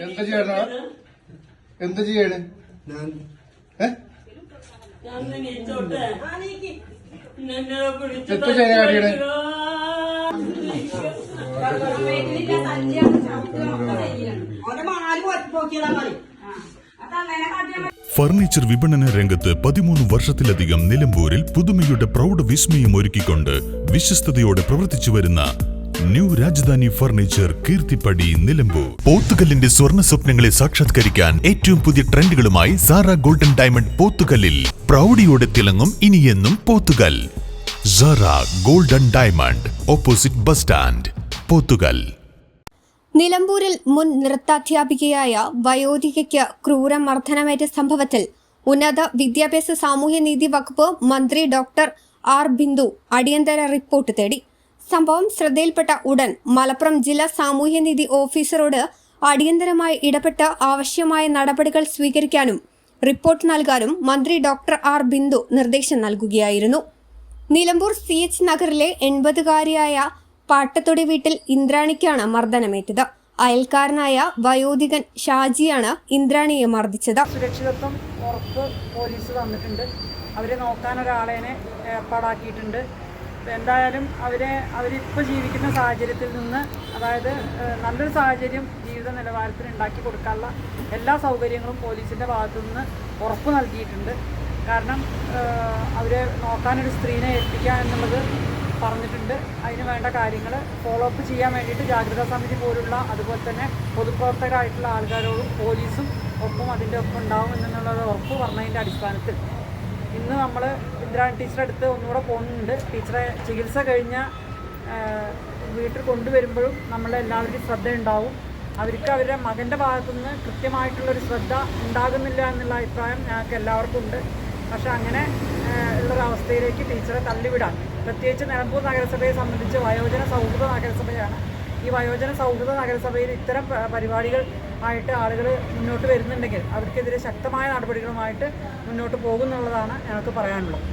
എന്താ ചെയ്യണ? എന്ത് ചെയ്യണ്? എത്ര ചെയ്യണ കാട്ടിയാണ് ഫർണിച്ചർ വിപണന രംഗത്ത് പതിമൂന്ന് വർഷത്തിലധികം നിലമ്പൂരിൽ പുതുമയുടെ പ്രൗഢ വിസ്മയം ഒരുക്കിക്കൊണ്ട് വിശ്വസ്തയോടെ പ്രവർത്തിച്ചു വരുന്ന ന്യൂ രാജധാനി ഫർണിച്ചർ കീർത്തിപ്പടി നിലമ്പൂർ. പോത്തുകല്ലിന്റെ സ്വർണ സ്വപ്നങ്ങളെ സാക്ഷാത്കരിക്കാൻ ഏറ്റവും പുതിയ ട്രെൻഡുകളുമായി സാറ ഗോൾഡൻ ഡയമണ്ട് പോത്തുകല്ലിൽ പ്രൗഢിയോടെ തിളങ്ങും ഇനിയെന്നും Pothukal. Golden diamond opposite bus stand Pothukal. നിലമ്പൂരിൽ മുൻ നൃത്താധ്യാപികയായ വയോധികയ്ക്ക് ക്രൂരമർദ്ദനമേറ്റ സംഭവത്തിൽ ഉന്നത വിദ്യാഭ്യാസ സാമൂഹ്യനീതി വകുപ്പ് മന്ത്രി ഡോക്ടർ ആർ ബിന്ദു അടിയന്തര റിപ്പോർട്ട് തേടി. സംഭവം ശ്രദ്ധയിൽപ്പെട്ട ഉടൻ മലപ്പുറം ജില്ലാ സാമൂഹ്യനീതി ഓഫീസറോട് അടിയന്തരമായി ഇടപെട്ട് ആവശ്യമായ നടപടികൾ സ്വീകരിക്കാനും റിപ്പോർട്ട് നൽകാനും മന്ത്രി ഡോക്ടർ ആർ ബിന്ദു നിർദ്ദേശം നൽകുകയായിരുന്നു. നിലമ്പൂർ സി എച്ച് നഗറിലെ എൺപതുകാരിയായ പാട്ടത്തൊടി വീട്ടിൽ ഇന്ദ്രാണിക്കാണ് മർദ്ദനമേറ്റത്. അയൽക്കാരനായ വയോധികൻ ഷാജിയാണ് ഇന്ദ്രാണിയെ മർദ്ദിച്ചത്. സുരക്ഷിതത്വം പോലീസ് വന്നിട്ടുണ്ട് അവരെ നോക്കാൻ ഒരാളെ ഏർപ്പാടാക്കിയിട്ടുണ്ട്. എന്തായാലും അവരെ അവരിപ്പോൾ ജീവിക്കുന്ന സാഹചര്യത്തിൽ നിന്ന് അതായത് നല്ലൊരു സാഹചര്യം ജീവിത നിലവാരത്തിന് ഉണ്ടാക്കി കൊടുക്കാനുള്ള എല്ലാ സൗകര്യങ്ങളും പോലീസിന്റെ ഭാഗത്തു നിന്ന് ഉറപ്പ് നൽകിയിട്ടുണ്ട്. കാരണം അവരെ നോക്കാനൊരു സ്ത്രീനെ ഏൽപ്പിക്കുക എന്നുള്ളത് പറഞ്ഞിട്ടുണ്ട്. അതിന് വേണ്ട കാര്യങ്ങൾ ഫോളോ അപ്പ് ചെയ്യാൻ വേണ്ടിയിട്ട് ജാഗ്രതാ സമിതി പോലുള്ള അതുപോലെ തന്നെ പൊതുപ്രവർത്തകരായിട്ടുള്ള ആൾക്കാരോടും പോലീസും ഒപ്പം അതിന്റെ ഒപ്പം ഉണ്ടാവും എന്നുള്ളത് ഉറപ്പ് പറഞ്ഞതിന്റെ അടിസ്ഥാനത്തിൽ. ഇന്ന് നമ്മൾ ഇന്ദിരാണി ടീച്ചറെ അടുത്ത് ഒന്നുകൂടെ പോകുന്നുണ്ട്. ടീച്ചറെ ചികിത്സ കഴിഞ്ഞ വീട്ടിൽ കൊണ്ടുവരുമ്പോഴും നമ്മളെ എല്ലാവരുടെയും ശ്രദ്ധ ഉണ്ടാവും. അവർക്ക് അവരുടെ മകന്റെ ഭാഗത്തുനിന്ന് കൃത്യമായിട്ടുള്ളൊരു ശ്രദ്ധ ഉണ്ടാകുന്നില്ല എന്നുള്ള അഭിപ്രായം ഞങ്ങൾക്ക് എല്ലാവർക്കും ഉണ്ട്. പക്ഷെ അങ്ങനെ ഉള്ളൊരവസ്ഥയിലേക്ക് ടീച്ചറെ തള്ളിവിടാൻ. പ്രത്യേകിച്ച് നിലമ്പൂർ നഗരസഭയെ സംബന്ധിച്ച് വയോജന സൗഹൃദ നഗരസഭയാണ്. ഈ വയോജന സൗഹൃദ നഗരസഭയിൽ ഇത്തരം പരിപാടികൾ ആയിട്ട് ആളുകൾ മുന്നോട്ട് വരുന്നുണ്ടെങ്കിൽ അവർക്കെതിരെ ശക്തമായ നടപടികളുമായിട്ട് മുന്നോട്ട് പോകുന്നുള്ളതാണ് ഞങ്ങൾക്ക് പറയാനുള്ളത്.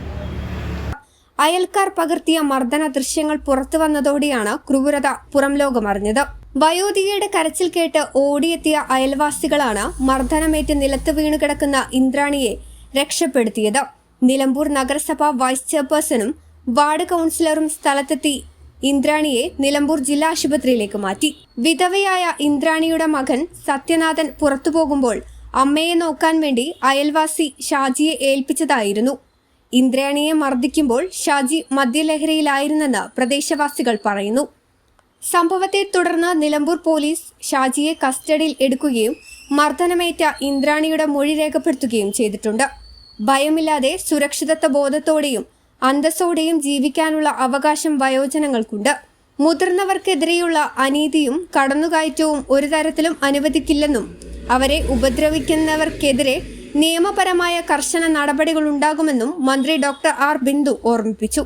അയൽക്കാർ പകർത്തിയ മർദ്ദന ദൃശ്യങ്ങൾ പുറത്തു വന്നതോടെയാണ് ക്രൂരത പുറം ലോകമറിഞ്ഞത് വയോധികയുടെ കരച്ചിൽ കേട്ട് ഓടിയെത്തിയ അയൽവാസികളാണ് മർദ്ദനമേറ്റ് നിലത്ത് വീണു കിടക്കുന്ന ഇന്ദ്രാണിയെ രക്ഷപ്പെടുത്തിയത്. നിലമ്പൂർ നഗരസഭ വൈസ് ചെയർപേഴ്സണും വാർഡ് കൗൺസിലറും സ്ഥലത്തെത്തി ഇന്ദ്രാണിയെ നിലമ്പൂർ ജില്ലാ ആശുപത്രിയിലേക്ക് മാറ്റി. വിധവയായ ഇന്ദ്രാണിയുടെ മകൻ സത്യനാഥൻ പുറത്തു പോകുമ്പോൾ അമ്മയെ നോക്കാൻ വേണ്ടി അയൽവാസി ഷാജിയെ ഏൽപ്പിച്ചതായിരുന്നു. ഇന്ദ്രാണിയെ മർദ്ദിക്കുമ്പോൾ ഷാജി മദ്യലഹരിയിലായിരുന്നെന്ന് പ്രദേശവാസികൾ പറയുന്നു. സംഭവത്തെ തുടർന്ന് നിലമ്പൂർ പോലീസ് ഷാജിയെ കസ്റ്റഡിയിൽ എടുക്കുകയും മർദ്ദനമേറ്റ ഇന്ദ്രാണിയുടെ മൊഴി രേഖപ്പെടുത്തുകയും ചെയ്തിട്ടുണ്ട്. ഭയമില്ലാതെ സുരക്ഷിതത്വ ബോധത്തോടെയും അന്തസ്സോടെയും ജീവിക്കാനുള്ള അവകാശം വയോജനങ്ങൾക്കുണ്ട്. മുതിർന്നവർക്കെതിരെയുള്ള അനീതിയും കടന്നുകയറ്റവും ഒരു തരത്തിലും അനുവദിക്കില്ലെന്നും അവരെ ഉപദ്രവിക്കുന്നവർക്കെതിരെ നിയമപരമായ കർശന നടപടികൾ ഉണ്ടാകുമെന്നും മന്ത്രി ഡോക്ടർ ആർ ബിന്ദു ഓർമ്മിപ്പിച്ചു.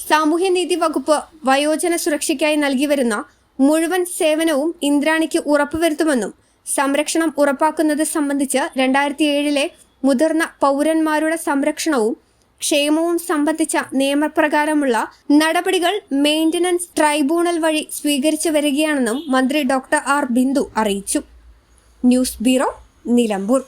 സാമൂഹ്യനീതി വകുപ്പ് വയോജന സുരക്ഷയ്ക്കായി നൽകി വരുന്ന മുഴുവൻ സേവനവും ഇന്ദ്രാണിക്ക് ഉറപ്പുവരുത്തുമെന്നും സംരക്ഷണം ഉറപ്പാക്കുന്നത് സംബന്ധിച്ച് രണ്ടായിരത്തി ഏഴിലെ മുതിർന്ന പൗരന്മാരുടെ സംരക്ഷണവും ക്ഷേമവും സംബന്ധിച്ച നിയമപ്രകാരമുള്ള നടപടികൾ മെയിന്റനൻസ് ട്രൈബ്യൂണൽ വഴി സ്വീകരിച്ചു വരികയാണെന്നും മന്ത്രി ഡോക്ടർ ആർ ബിന്ദു അറിയിച്ചു. News bureau Nilambur.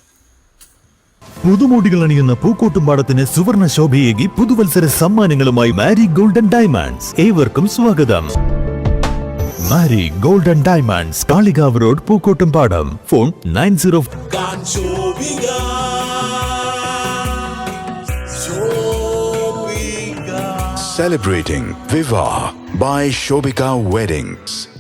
പുതുമോടികൾ അണിയുന്ന പൂക്കോട്ടുംപാടത്തിന് സുവർണ ശോഭയേകി പുതുവത്സര സമ്മാനങ്ങളുമായി മാരി ഗോൾഡൻ ഡയമണ്ട്സ്. ഏവർക്കും സ്വാഗതം. മാരി golden diamonds Kalikavu road Pookkottumpadam. Phone nine zero Celebrating Viva by Shobika Weddings.